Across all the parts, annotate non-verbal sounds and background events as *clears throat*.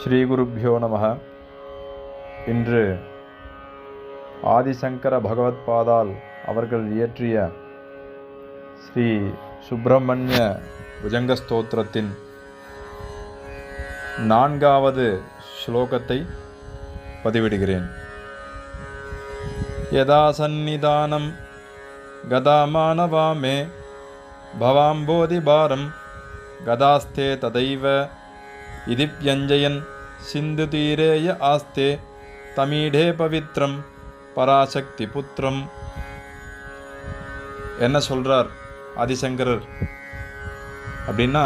ஸ்ரீ ஸ்ரீகுருப்பியோ நம. இன்று ஆதிசங்கர பகவத்பாதால் அவர்கள் இயற்றிய ஸ்ரீ சுப்பிரமணிய புஜங்கஸ்தோத்திரத்தின் நான்காவது ஸ்லோகத்தை பதிவிடுகிறேன். யதா சந்நிதானம் கதாமானவாமே பவாம்போதிபாரம் கதாஸ்தே ததைவ इति व्यञ्जयन् सिन्धुतीरे य आस्ते तमीढे பவித்ரம் பராசக்தி புத்திரம் என்ன சொல்கிறார் ஆதிசங்கரர் அப்படின்னா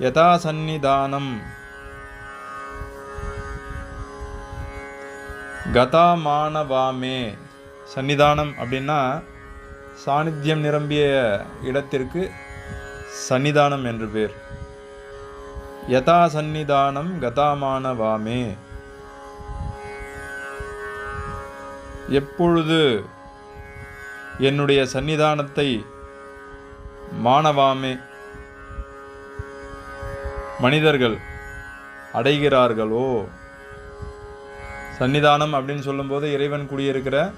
யதா சந்நிதானம் கதா மானவாமே சன்னிதானம் அப்படின்னா சாநித்தியம் நிரம்பிய இடத்திற்கு சன்னிதானம் என்று பேர் யதா சந்நிதானம் கதாமானவாமே. எப்பொழுது என்னுடைய சன்னிதானத்தை மானவாமே மனிதர்கள் அடைகிறார்களோ? சன்னிதானம் அப்படின்னு சொல்லும்போது இறைவன் குடியிருக்கிற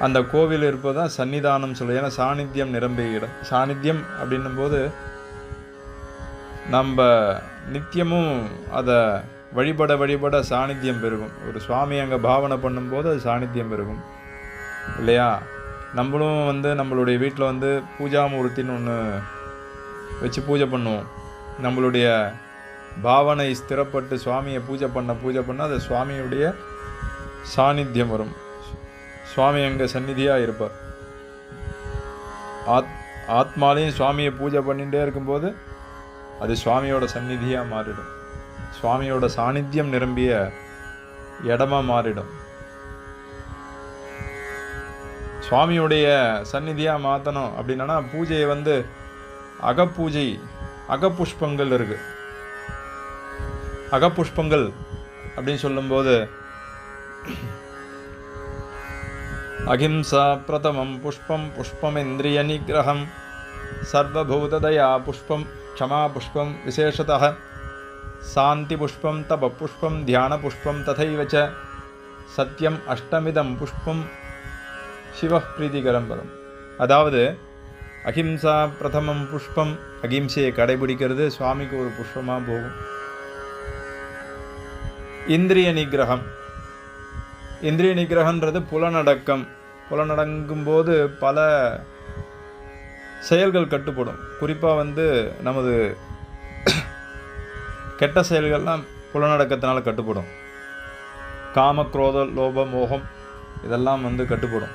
அந்த கோவில் இருப்பதான் சன்னிதானம் சொல்ல ஏன்னா சாநித்தியம் நிரம்பிய இடம். சாநித்தியம் அப்படின்னும் போது நம்ம நித்தியமும் அதை வழிபட வழிபட சாநித்தியம் பெருகும். ஒரு சுவாமி அங்கே பாவனை பண்ணும்போது அது சாநித்தியம் பெருகும். இல்லையா? நம்மளும் வந்து நம்மளுடைய வீட்டில் வந்து பூஜாமூர்த்தின்னு ஒன்று வச்சு பூஜை பண்ணுவோம். நம்மளுடைய பாவனை ஸ்திரப்பட்டு சுவாமியை பூஜை பண்ண பூஜை பண்ண அது சுவாமியுடைய சாநித்தியம் வரும். சுவாமி அங்கே சந்நிதியாக இருப்பார். ஆத் ஆத்மாலையும் சுவாமியை பூஜை பண்ணிகிட்டே இருக்கும்போது அது சுவாமியோட சந்நிதியாக மாறிடும். சுவாமியோட சாநித்தியம் நிரம்பிய இடமா மாறிடும். சுவாமியுடைய சந்நிதியாக மாற்றணும் அப்படின்னா பூஜையை வந்து அகப்பூஜை அகப்புஷ்பங்கள் இருக்குது அகப்புஷ்பங்கள் அப்படின்னு சொல்லும்போது அகிம்சா பிரதமம் புஷ்பம் புஷ்பம் இந்திரிய நிகிரகம் சர்வபூததயா புஷ்பம் पुष्पं विशेषतः शान्तिपुष्पं तपपुष्पं ध्यानपुष्पं तथैव च சத்தியம் அஷ்டமிதம் புஷ்பம் சிவ பிரீதிகரம் பரம் அதாவது அஹிம்சா பிரதமம் புஷ்பம் அகிம்சையை கடைபிடிக்கிறது சுவாமிக்கு ஒரு புஷ்பமாக போகும் இந்திரிய நிகிரகம் இந்திரிய நிகிரகன்றது புலனடக்கம் புலனடங்கும் போது பல செயல்கள் கட்டுப்படும். குறிப்பாக வந்து நமது *clears throat* கெட்ட செயல்கள்லாம் புலனடக்கத்தினால கட்டுப்படும். காம குரோத லோப மோகம் இதெல்லாம் வந்து கட்டுப்படும்.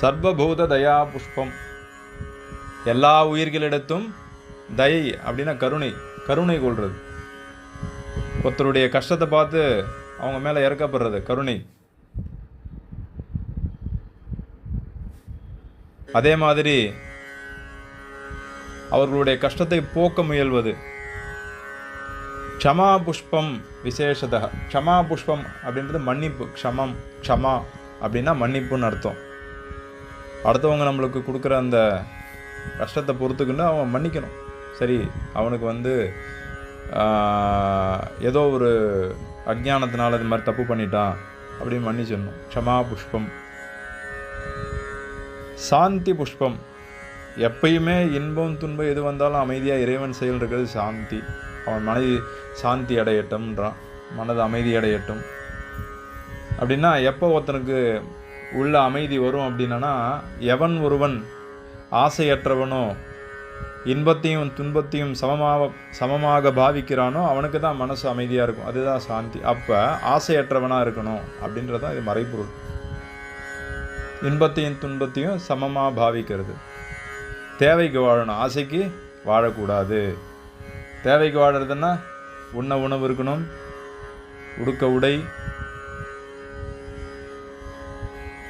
சர்வபூத தயா புஷ்பம். எல்லா உயிர்களிடத்தும் தயை அப்படின்னா கருணை. கருணை கொள்வது ஒருத்தருடைய கஷ்டத்தை பார்த்து அவங்க மேலே இறக்கப்படுறது கருணை. அதே மாதிரி அவர்களுடைய கஷ்டத்தை போக்க முயல்வது. க்ஷமா புஷ்பம் விசேஷத க்ஷமா புஷ்பம் அப்படின்றது மன்னிப்பு. க்ஷமம் க்ஷமா அப்படின்னா மன்னிப்புன்னு அர்த்தம். அடுத்தவங்க நம்மளுக்கு கொடுக்குற அந்த கஷ்டத்தை பொறுத்துக்குன்னு அவன் மன்னிக்கணும். சரி அவனுக்கு வந்து ஏதோ ஒரு அஜானத்தினால இது மாதிரி தப்பு பண்ணிட்டான் அப்படின்னு மன்னிச்சிடணும். க்ஷமா புஷ்பம் சாந்தி புஷ்பம். எப்பயுமே இன்பம் துன்பம் எது வந்தாலும் அமைதியாக இறைவன் செயல் இருக்கிறது சாந்தி. அவன் மனதி சாந்தி அடையட்டும்ன்றான் மனது அமைதி அடையட்டும். அப்படின்னா எப்போ ஒருத்தனுக்கு உள்ள அமைதி வரும் அப்படின்னா எவன் ஒருவன் ஆசையற்றவனோ இன்பத்தையும் துன்பத்தையும் சமமாக சமமாக பாவிக்கிறானோ அவனுக்கு தான் மனசு அமைதியாக இருக்கும். அதுதான் சாந்தி. அப்போ ஆசையற்றவனாக இருக்கணும் அப்படின்றது தான் இது மறைப்பொருள் இன்பத்தையும் துன்பத்தையும் சமமாக பாவிக்கிறது. தேவைக்கு வாழணும். ஆசைக்கு வாழக்கூடாது. தேவைக்கு வாழறதுன்னா உண்ண உணவு இருக்கணும். உடுக்க உடை.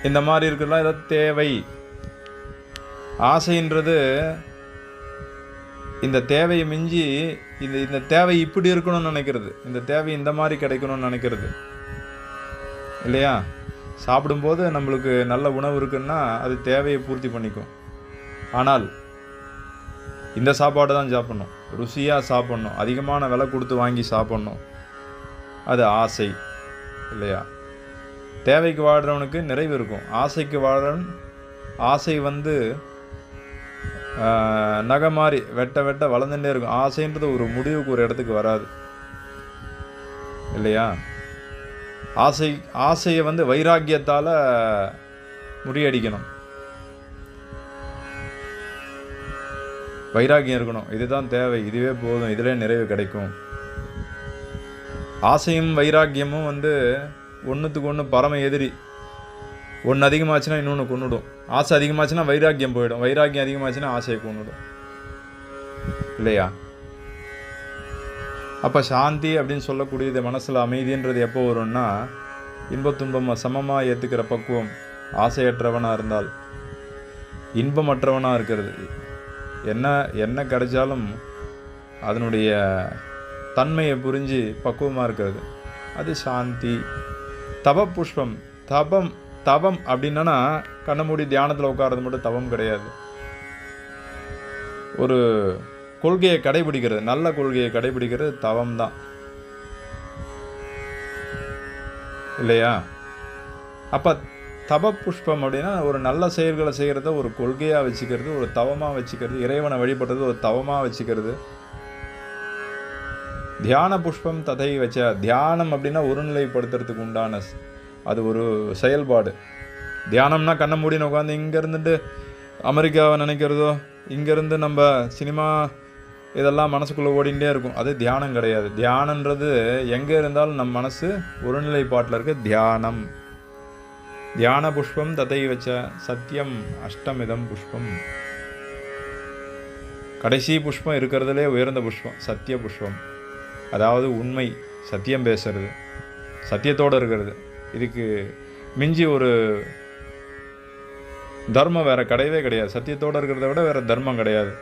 இந்த மாதிரி இருக்கலாம் ஏதாவது தேவை. ஆசைன்றது இந்த தேவையை மிஞ்சி இந்த இந்த தேவை இப்படி இருக்கணும்னு நினைக்கிறது. இந்த தேவை இந்த மாதிரி கிடைக்கணும்னு நினைக்கிறது. இல்லையா? சாப்பிடும்போது நம்மளுக்கு நல்ல உணவு இருக்குன்னா அது தேவையை பூர்த்தி பண்ணிக்கும். ஆனால் இந்த சாப்பாடு தான் சாப்பிட்ணும். ருசியாக சாப்பிட்ணும். அதிகமான விலை கொடுத்து வாங்கி சாப்பிட்ணும். அது ஆசை இல்லையா? தேவைக்கு வாழ்கிறவனுக்கு நிறைவு இருக்கும். ஆசைக்கு வாழ்கிறவன் ஆசை வந்து நகை மாதிரி வெட்ட வெட்ட வளர்ந்துட்டே இருக்கும். ஆசைன்றது ஒரு முடிவுக்கு ஒரு இடத்துக்கு வராது. இல்லையா? ஆசை ஆசையை வந்து வைராக்கியத்தால் முறியடிக்கணும். வைராக்கியம் இருக்கணும். இதுதான் தேவை. இதுவே போதும். இதிலே நிறைவு கிடைக்கும். ஆசையும் வைராக்கியமும் வந்து ஒன்றுத்துக்கு ஒன்று பரம எதிரி. ஒன்று அதிகமாச்சுன்னா இன்னொன்று கொண்டுடும் ஆசை அதிகமாச்சுன்னா வைராக்கியம் போயிடும். வைராக்கியம் அதிகமாச்சுன்னா ஆசையை கொண்டுடும் இல்லையா? அப்போ சாந்தி அப்படின்னு சொல்லக்கூடியது மனசில் அமைதின்றது எப்போ வரும்னா இன்பத்துன்பம் சமமாக ஏற்றுக்கிற பக்குவம் ஆசையற்றவனாக இருந்தால். இன்பமற்றவனாக இருக்கிறது. என்ன என்ன கிடைச்சாலும் அதனுடைய தன்மையை புரிஞ்சு பக்குவமாக இருக்கிறது. அது சாந்தி. தவ புஷ்பம். தபம் தவம் அப்படின்னா கண்ணமூடி தியானத்தில் உட்கார்றது மட்டும் தவம் கிடையாது. ஒரு கொள்கையை கடைபிடிக்கிறது. நல்ல கொள்கையை கடைபிடிக்கிறது தவம் தான் இல்லையா? அப்போ தப புஷ்பம் அப்படின்னா ஒரு நல்ல செயல்களை செய்கிறத ஒரு கொள்கையாக வச்சுக்கிறது ஒரு தவமாக வச்சுக்கிறது இறைவனை வழிபடுறது ஒரு தவமாக வச்சுக்கிறது. தியான புஷ்பம் ததை வச்ச தியானம் அப்படின்னா ஒருநிலைப்படுத்துறதுக்கு உண்டான அது ஒரு செயல்பாடு. தியானம்னா கண்ணை மூடின்னு உட்காந்து இங்கே இருந்துட்டு அமெரிக்காவை நினைக்கிறதோ இங்கேருந்து நம்ம சினிமா இதெல்லாம் மனசுக்குள்ளே ஓடிண்டே இருக்கும். அது தியானம் கிடையாது. தியானன்றது எங்கே இருந்தாலும் நம் மனசு ஒருநிலைப்பாட்டில் இருக்க. தியானம். தியான புஷ்பம் ததை வச்ச சத்தியம் அஷ்டமிதம் புஷ்பம். கடைசி புஷ்பம் இருக்கிறதுலே உயர்ந்த புஷ்பம் சத்திய புஷ்பம். அதாவது உண்மை சத்தியம் பேசுறது சத்தியத்தோடு இருக்கிறது. இதுக்கு மிஞ்சி ஒரு தர்மம் வேற கிடையவே கிடையாது. சத்தியத்தோடு இருக்கிறத விட வேற தர்மம் கிடையாது.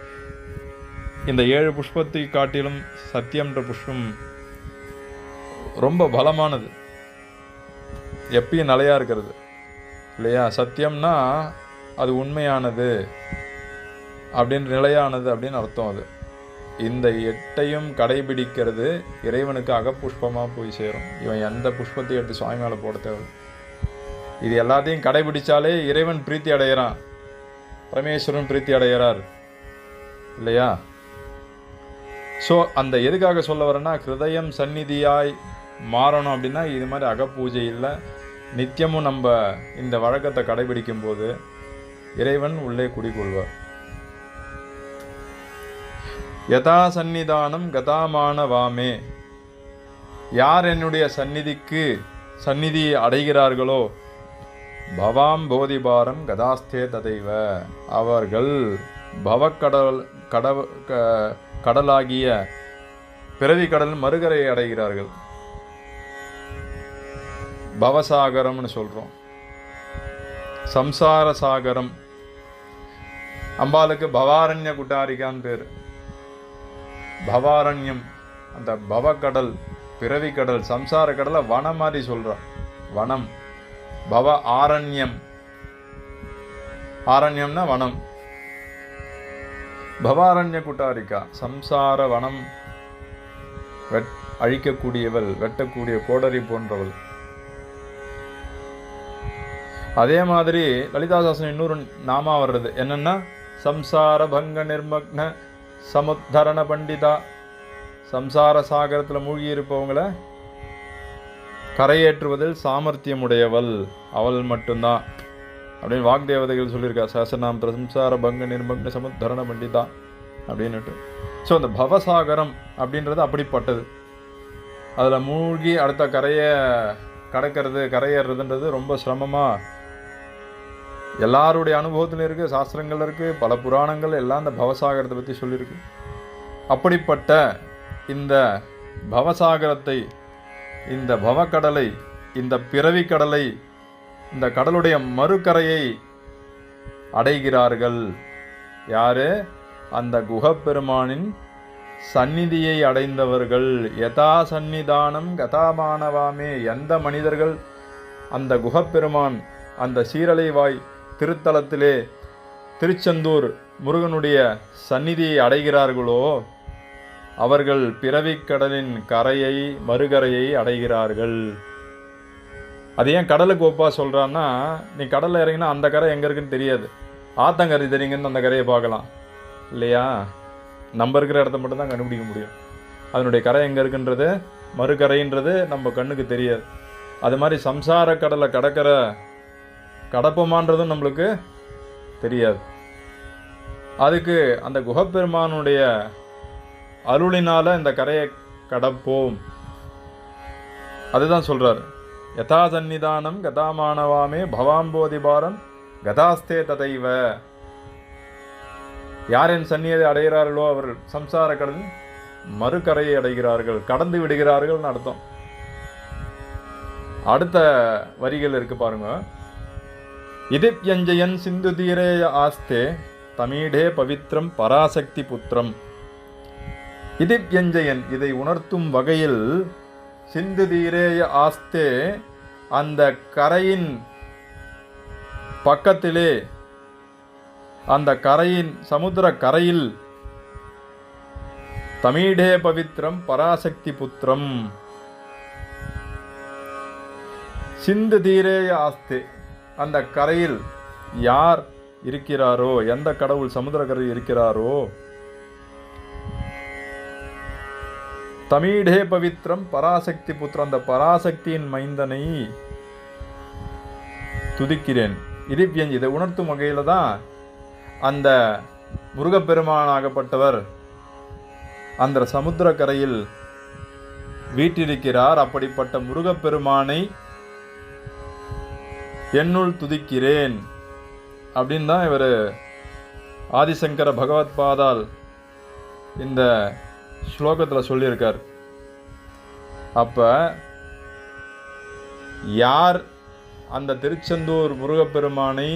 இந்த ஏழு புஷ்பத்தை காட்டிலும் சத்தியம்ன்ற புஷ்பம் ரொம்ப பலமானது. எப்பயும் நிலையாக இருக்கிறது. இல்லையா? சத்தியம்னா அது உண்மையானது அப்படின்னு நிலையானது அப்படின்னு அர்த்தம் அது. இந்த எட்டையும் கடைபிடிக்கிறது இறைவனுக்கு அகப்புஷ்பமாக போய் சேரும். இவன் எந்த புஷ்பத்தையும் எடுத்து சுவாமி மேலே போட தேவை இது எல்லாத்தையும் கடைபிடிச்சாலே இறைவன் பிரீத்தி அடைகிறான். பரமேஸ்வரன் பிரீத்தி அடைகிறார். இல்லையா? ஸோ அந்த எதுக்காக சொல்ல வரேன்னா ஹிருதயம் சந்நிதியாய் மாறணும் அப்படின்னா இது மாதிரி அகப்பூஜை இல்லை. நித்தியமும் நம்ம இந்த வழக்கத்தை கடைபிடிக்கும் போது இறைவன் உள்ளே குடிகொள்வார். யதா சந்நிதானம் கதாமானவாமே. யார் என்னுடைய சந்நிதிக்கு சந்நிதி அடைகிறார்களோ பவாம் போதிபாரம் கதாஸ்தே ததைவ. அவர்கள் பவக்கடல் கடவு க- கடலாகிய பிறவி கடல் மறுகரையை அடைகிறார்கள். பவசாகரம்னு சொல்கிறோம் சம்சார சாகரம். அம்பாளுக்கு பவாரண்ய குட்டாரிகான்னு பேர். பவாரண்யம் அந்த பவக்கடல் பிறவி கடல் சம்சார கடலை வனம் மாதிரி சொல்கிறான் வனம். பவ ஆரண்யம். ஆரண்யம்னா வனம். பவாரண்ய குட்டாரிக்கா சம்சார வனம் வெட் அழிக்கக்கூடியவள் வெட்டக்கூடிய கோடரி போன்றவள். அதே மாதிரி லலிதாசாசனம் இன்னொரு நாமா வர்றது. என்னென்னா சம்சார பங்க நிர்மக்ன சமுத்தரண பண்டிதா சம்சார சாகரத்தில் மூழ்கி இருப்பவங்கள கரையேற்றுவதில் சாமர்த்தியம் உடையவள் அவள் மட்டும்தான். அப்படின்னு வாக்தேவதைகள் சொல்லியிருக்கா சஹசநாம் பிரசம்சார பங்க நிர்மக்ன சமுத்தரண பண்டிதா அப்படின்னுட்டு. ஸோ அந்த பவசாகரம் அப்படின்றது அப்படிப்பட்டது. அதில் மூழ்கி அடுத்த கரையை கடக்கிறது கரையேறுறதுன்றது ரொம்ப சிரமமாக எல்லாருடைய அனுபவத்தில் இருக்குது சாஸ்திரங்கள் இருக்குது பல புராணங்கள் எல்லாம் அந்த பவசாகரத்தை பற்றி சொல்லியிருக்கு. அப்படிப்பட்ட இந்த பவசாகரத்தை இந்த பவக்கடலை இந்த பிறவி கடலை இந்த கடலுடைய மறுகரையை அடைகிறார்கள். யாரு? அந்த குகப்பெருமானின் சந்நிதியை அடைந்தவர்கள். யதா சந்நிதானம் கதாமானவாமே எந்த மனிதர்கள்? அந்த குகப்பெருமான் அந்த சீரலைவாய் திருத்தலத்திலே திருச்செந்தூர் முருகனுடைய சந்நிதியை அடைகிறார்களோ அவர்கள் பிறவிக் கடலின் கரையை மறுகரையை அடைகிறார்கள். அது ஏன் கடலுக்கு ஒப்பாக சொல்கிறான்னா நீ கடலில் இறங்கினா அந்த கரை எங்கே இருக்குன்னு தெரியாது. ஆத்தங்கரை தெரியுங்கன்னு அந்த கரையை பார்க்கலாம். இல்லையா? நம்ம இருக்கிற இடத்த மட்டும் தான் கண்டுபிடிக்க முடியும். அதனுடைய கரை எங்கே இருக்குன்றது மறுகரைன்றது நம்ம கண்ணுக்கு தெரியாது. அது மாதிரி சம்சார கடலை கடக்கிற கடப்பமான்றதும் நம்மளுக்கு தெரியாது. அதுக்கு அந்த குகப்பெருமானுடைய அருளினால் இந்த கரையை கடப்போம். அதுதான் சொல்கிறாரு யதா சந்நிதானம் கதாமானவாமே பவாம்போதிபாரம் கதாஸ்தே ததைவ யாரின் சந்நியதை அடைகிறார்களோ அவர் சம்சார கடலின் மறுக்கரையை அடைகிறார்கள் கடந்து விடுகிறார்கள்னு அர்த்தம். அடுத்த வரிகள் இருக்கு பாருங்க. இதிப்யஞ்சயன் சிந்து தீரேய ஆஸ்தே தமிழே பவித்ரம் பராசக்தி புத்திரம். இதிப்யஞ்சயன் இதை உணர்த்தும் வகையில் சிந்து தீரேய ஆஸ்தே அந்த கரையின் பக்கத்திலே அந்த கரையின் சமுத்திர கரையில் தமிழே பவித்ரம் பராசக்தி புத்திரம். சிந்து தீரேய ஆஸ்தே அந்த கரையில் யார் இருக்கிறாரோ எந்த கடவுள் சமுத்திரக்கரையில் இருக்கிறாரோ தமிழே பவித்ரம் பராசக்தி புத்திரம் அந்த பராசக்தியின் மைந்தனை துதிக்கிறேன். இது இதை உணர்த்தும் வகையில் தான் அந்த முருகப்பெருமானாகப்பட்டவர் அந்த சமுத்திரக்கரையில் வீட்டிருக்கிறார் அப்படிப்பட்ட முருகப்பெருமானை என்னுள் துதிக்கிறேன் அப்படின்னு தான் இவர் ஆதிசங்கர பகவத்பாதால் இந்த ஸ்லோகத்தில் சொல்லியிருக்கார். அப்போ யார் அந்த திருச்செந்தூர் முருகப்பெருமானை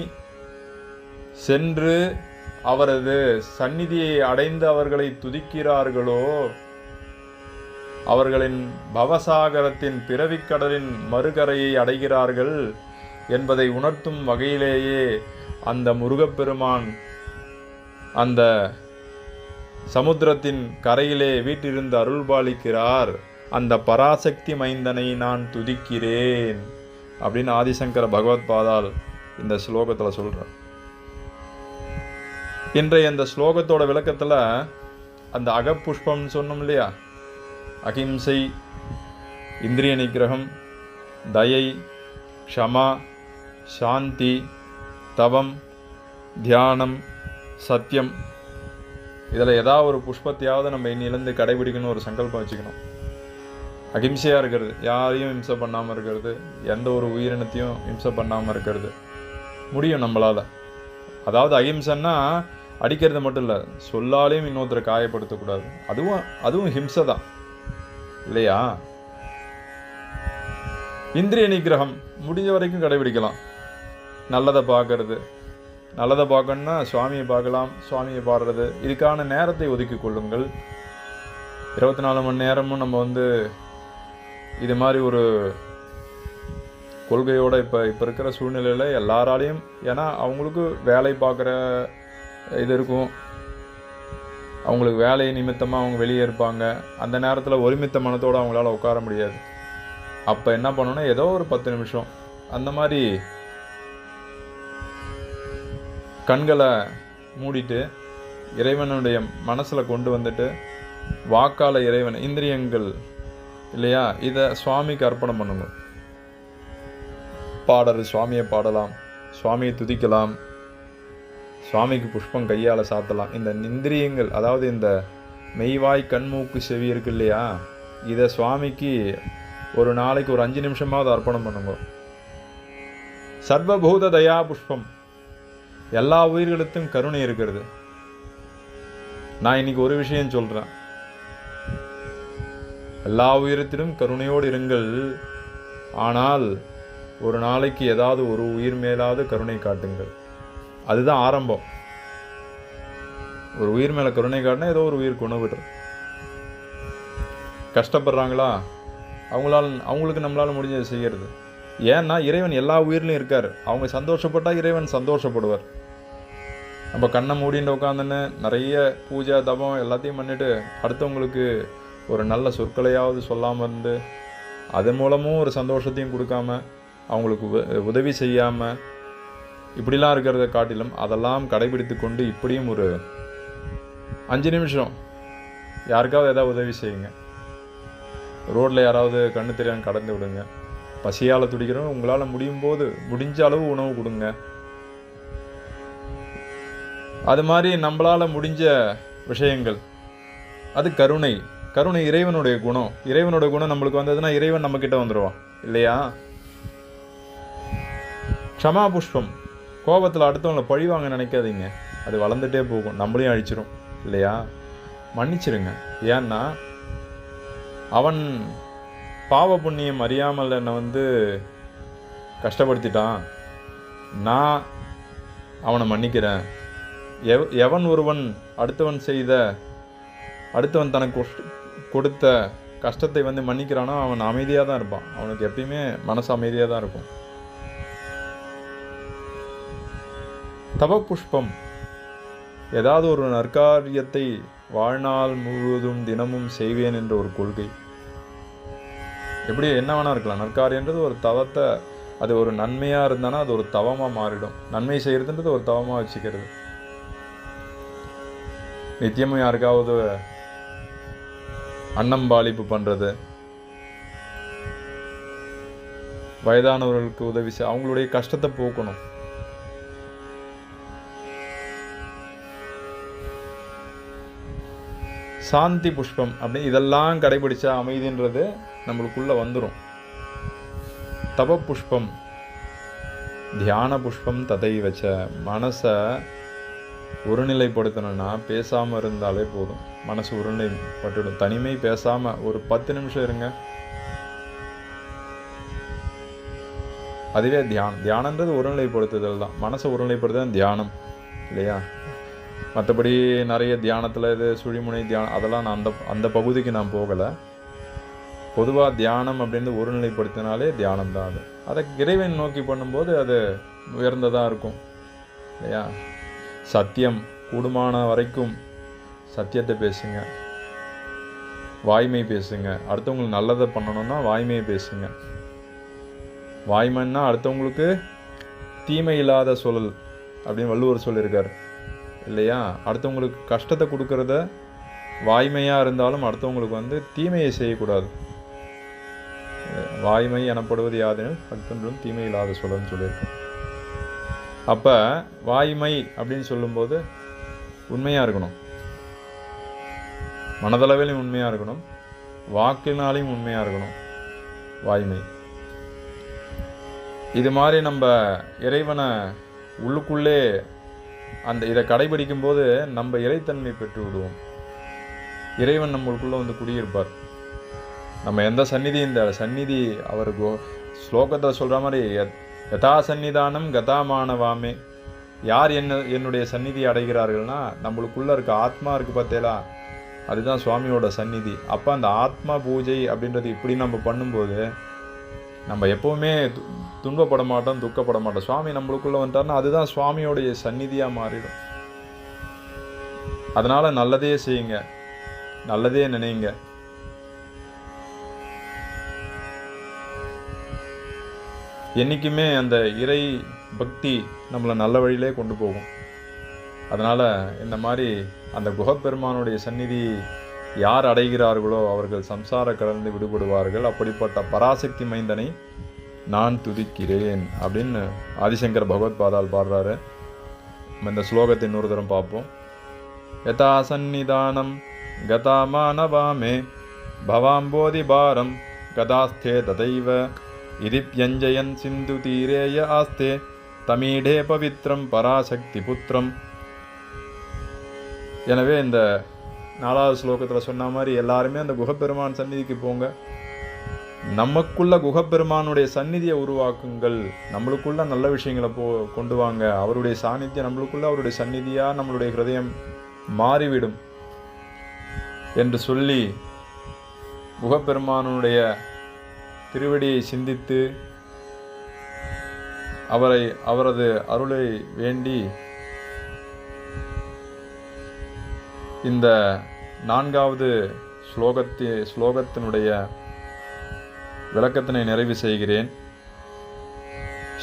சென்று அவரது சந்நிதியை அடைந்து அவர்களை துதிக்கிறார்களோ அவர்களின் பவசாகரத்தின் பிறவிக்கடலின் மறுகரையை அடைகிறார்கள் என்பதை உணர்த்தும் வகையிலேயே அந்த முருகப்பெருமான் அந்த சமுத்திரத்தின் கரையிலே வீட்டிருந்து அருள்பாலிக்கிறார். அந்த பராசக்தி மைந்தனை நான் துதிக்கிறேன். அப்படின்னு ஆதிசங்கர பகவத் பாதால் இந்த ஸ்லோகத்தில் சொல்கிறார் இன்றைய இந்த ஸ்லோகத்தோட விளக்கத்தில் அந்த அகப்புஷ்பம்னு சொன்னோம் இல்லையா? அகிம்சை இந்திரிய நிகிரகம் தயை க்ஷமா சாந்தி தவம் தியானம் சத்தியம் இதில் ஏதாவது ஒரு புஷ்பத்தையாவது நம்ம இன்னிலேருந்து கடைபிடிக்கணும் ஒரு சங்கல்பம் வச்சுக்கணும். அகிம்சையாக இருக்கிறது. யாரையும் இம்சை பண்ணாமல் இருக்கிறது. எந்த ஒரு உயிரினத்தையும் இம்சை பண்ணாமல் இருக்கிறது. முடியும் நம்மளால். அதாவது அகிம்சைன்னா அடிக்கிறது மட்டும் இல்லை சொல்லாலையும் இன்னொருத்தரை காயப்படுத்தக்கூடாது. அதுவும் அதுவும் ஹிம்சை தான். இல்லையா? இந்திரிய நிகிரகம் முடிஞ்ச வரைக்கும் கடைபிடிக்கலாம். நல்லதை பார்க்கறது. நல்லதை பார்க்கணுன்னா சுவாமியை பார்க்கலாம் சுவாமியை பாடுறது. இதுக்கான நேரத்தை ஒதுக்கி கொள்ளுங்கள். இருபத்தி நாலு மணி நேரமும் நம்ம வந்து இது மாதிரி ஒரு கொள்கையோடு இப்போ இப்போ இருக்கிற சூழ்நிலையில் எல்லாராலையும் ஏன்னா அவங்களுக்கு வேலை பார்க்குற இது இருக்கும். அவங்களுக்கு வேலை நிமித்தமாக அவங்க வெளியே இருப்பாங்க. அந்த நேரத்தில் ஒருமித்த மனத்தோடு அவங்களால உட்கார முடியாது. அப்போ என்ன பண்ணணும்னா ஏதோ ஒரு பத்து நிமிஷம். அந்த மாதிரி கண்களை மூடிட்டு இறைவனுடைய மனசில் கொண்டு வந்துட்டு வாக்கால இறைவன் இந்திரியங்கள் இல்லையா? இதை சுவாமிக்கு அர்ப்பணம் பண்ணுங்க. பாடல் சுவாமியை பாடலாம் சுவாமியை துதிக்கலாம் சுவாமிக்கு புஷ்பம் கையால் சாத்தலாம். இந்த இந்திரியங்கள் அதாவது இந்த மெய்வாய் கண்மூக்கு செவி இருக்கு இல்லையா? இதை சுவாமிக்கு ஒரு நாளைக்கு ஒரு அஞ்சு நிமிஷமாவது அர்ப்பணம் பண்ணுங்க. சர்வபூத தயா புஷ்பம். எல்லா உயிர்களுக்கும் கருணை இருக்கிறது. நான் இன்னைக்கு ஒரு விஷயம் சொல்கிறேன் எல்லா உயிரத்திலும் கருணையோடு இருங்கள். ஆனால் ஒரு நாளைக்கு ஏதாவது ஒரு உயிர் மேலாவது கருணை காட்டுங்கள். அதுதான் ஆரம்பம். ஒரு உயிர் மேலே கருணை காட்டினா ஏதோ ஒரு உயிர் உணவு கஷ்டப்படுறாங்களா? அவங்களால அவங்களுக்கு நம்மளால் முடிஞ்சதை செய்கிறது ஏன்னா இறைவன் எல்லா உயிரிலும் இருக்கார். அவங்க சந்தோஷப்பட்டால் இறைவன் சந்தோஷப்படுவார். நம்ம கண்ணை மூடிட்டு உட்காந்துன்னு நிறைய பூஜை தபம் எல்லாத்தையும் பண்ணிவிட்டு அடுத்தவங்களுக்கு ஒரு நல்ல சொற்களையாவது சொல்லாமல் இருந்து அதன் மூலமும் ஒரு சந்தோஷத்தையும் கொடுக்காம அவங்களுக்கு உ- உதவி செய்யாமல் இப்படிலாம் இருக்கிறத காட்டிலும் அதெல்லாம் கடைபிடித்து கொண்டு இப்படியும் ஒரு அஞ்சு நிமிஷம் யாருக்காவது எதாவது உதவி செய்யுங்க. ரோட்டில் யாராவது கண்ணு தெரியாமல் கடந்து விடுங்க. பசியால் துடிக்கிறோம் உங்களால் முடியும் போது முடிஞ்ச அளவு உணவு கொடுங்க. அது மாதிரி நம்மளால் முடிஞ்ச விஷயங்கள். அது கருணை. கருணை இறைவனுடைய குணம். இறைவனுடைய குணம் நம்மளுக்கு வந்ததுன்னா இறைவன் நம்மக்கிட்ட வந்துடுவான் இல்லையா? க்ஷமா புஷ்பம். கோபத்தில் அடுத்தவங்களை பழி வாங்க நினைக்காதீங்க. அது வளர்ந்துட்டே போகும். நம்மளையும் அழிச்சிரும். இல்லையா? மன்னிச்சிருங்க. ஏன்னா அவன் பாவ புண்ணியம் அறியாமல் என்னை வந்து கஷ்டப்படுத்திட்டான். நான் அவனை மன்னிக்கிறேன். எவ் எவன் ஒருவன் அடுத்தவன் செய்த அடுத்தவன் தனக்கு கொடுத்த கஷ்டத்தை வந்து மன்னிக்கிறானோ அவன் அமைதியாக தான் இருப்பான். அவனுக்கு எப்பயுமே மனசு அமைதியாக தான் இருக்கும். தவ புஷ்பம் ஏதாவது ஒரு நற்காரியத்தை வாழ்நாள் முழுவதும் தினமும் செய்வேன் என்ற ஒரு கொள்கை. எப்படி என்ன வேணா இருக்கலாம். நற்காரியன்றது ஒரு தவத்தை அது ஒரு நன்மையாக இருந்தானா அது ஒரு தவமாக மாறிடும். நன்மை செய்கிறதுன்றது ஒரு தவமாக வச்சுக்கிறது. நித்தியமும் யாருக்காவது அன்னம் பாலிப்பு பண்ணுறது வயதானவர்களுக்கு உதவி செய் அவங்களுடைய கஷ்டத்தை போக்கணும். சாந்தி புஷ்பம் அப்படின்னு இதெல்லாம் கடைபிடிச்சா அமைதின்றது நம்மளுக்குள்ள வந்துடும் தப புஷ்பம் தியான புஷ்பம் ததை வச்ச மனசை ஒருநிலைப்படுத்தணும்னா பேசாமல் இருந்தாலே போதும். மனசு ஒருநிலைப்பட்டுடும். தனிமை பேசாமல் ஒரு பத்து நிமிஷம் இருங்க. அதுவே தியானம். தியானன்றது ஒருநிலைப்படுத்துதல் தான். மனசை ஒருநிலைப்படுத்துதல் தியானம். இல்லையா? மற்றபடி நிறைய தியானத்தில் இது சுழிமுனை தியானம் அதெல்லாம் நான் அந்த அந்த பகுதிக்கு நான் போகலை. பொதுவாக தியானம் அப்படின்னு ஒருநிலைப்படுத்தினாலே தியானம் தான் அது. அதை இறைவன் நோக்கி பண்ணும்போது அது உயர்ந்ததாக இருக்கும். இல்லையா? சத்தியம் கூடுமான வரைக்கும் சத்தியத்தை பேசுங்க. வாய்மை பேசுங்க. அடுத்தவங்களுக்கு நல்லதை பண்ணணும்னா வாய்மையை பேசுங்க. வாய்மைன்னா அடுத்தவங்களுக்கு தீமை இல்லாத சூழல் அப்படின்னு வள்ளுவர் சொல்லியிருக்கார். இல்லையா? அடுத்தவங்களுக்கு கஷ்டத்தை கொடுக்கறத வாய்மையாக இருந்தாலும் அடுத்தவங்களுக்கு வந்து தீமையை செய்யக்கூடாது. வாய்மை எனப்படுவது யாதெனில் அடுத்தவங்களும் தீமை இல்லாத சொல்லன்னு சொல்லியிருக்கேன் அப்போ வாய்மை அப்படின்னு சொல்லும்போது உண்மையாக இருக்கணும். மனதளவிலையும் உண்மையாக இருக்கணும். வாக்கினாலையும் உண்மையாக இருக்கணும். வாய்மை. இது மாதிரி நம்ம இறைவனை உள்ளுக்குள்ளே அந்த இதை கடைபிடிக்கும் போது நம்ம இறைத்தன்மை பெற்று விடுவோம். இறைவன் நம்மளுக்குள்ளே வந்து குடியிருப்பார். நம்ம எந்த சந்நிதி இந்த சந்நிதி அவர் கோ ஸ்லோகத்தில் சொல்கிற மாதிரி யத்- யதா சந்நிதானம் கதாமானவாமே. யார் என்ன என்னுடைய சந்நிதி அடைகிறார்கள்னா நம்மளுக்குள்ளே இருக்க ஆத்மா இருக்குது பார்த்தேலா அதுதான் சுவாமியோட சந்நிதி. அப்போ அந்த ஆத்மா பூஜை அப்படின்றது இப்படி நம்ம பண்ணும்போது நம்ம எப்போவுமே துன்பப்பட மாட்டோம் துக்கப்பட மாட்டோம். சுவாமி நம்மளுக்குள்ளே வந்துட்டார்னா அதுதான் சுவாமியோடைய சந்நிதியாக மாறிடும். அதனால் நல்லதே செய்யுங்க. நல்லதே நினைங்க. என்றைக்குமே அந்த இறை பக்தி நம்மளை நல்ல வழியிலே கொண்டு போகும். அதனால் இந்த மாதிரி அந்த குகப்பெருமானுடைய சந்நிதி யார் அடைகிறார்களோ அவர்கள் சம்சார கடந்து விடுபடுவார்கள். அப்படிப்பட்ட பராசக்தி மைந்தனை நான் துதிக்கிறேன் அப்படின்னு ஆதிசங்கர் பகவத் பாதால் பாடுறாரு. நம்ம இந்த ஸ்லோகத்தை இன்னொரு தரம் பார்ப்போம். யதா சந்நிதானம் கதாமானவாமே பவாம்போதி பாரம் கதாஸ்தே ததைவ. இதிப்யஞ்சயன் சிந்து தீரேய ஆஸ்தே தமிழே பவித்ரம் பராசக்தி புத்திரம். எனவே இந்த நாலாவது ஸ்லோகத்தில் சொன்ன மாதிரி எல்லாருமே அந்த குகப்பெருமான் சந்நிதிக்கு போங்க. நமக்குள்ள குகப்பெருமானுடைய சந்நிதியை உருவாக்குங்கள். நம்மளுக்குள்ள நல்ல விஷயங்களை போ கொண்டு வாங்க. அவருடைய சாநித்தியம் நம்மளுக்குள்ள அவருடைய சந்நிதியாக நம்மளுடைய ஹிரதயம் மாறிவிடும். என்று சொல்லி குகப்பெருமானுடைய திருவடியை சிந்தித்து அவரை அவரது அருளை வேண்டி இந்த நான்காவது ஸ்லோகத்தி ஸ்லோகத்தினுடைய விளக்கத்தினை நிறைவு செய்கிறேன்.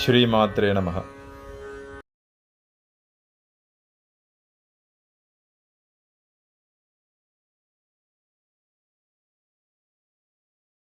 ஸ்ரீமாத்ரே நமகா.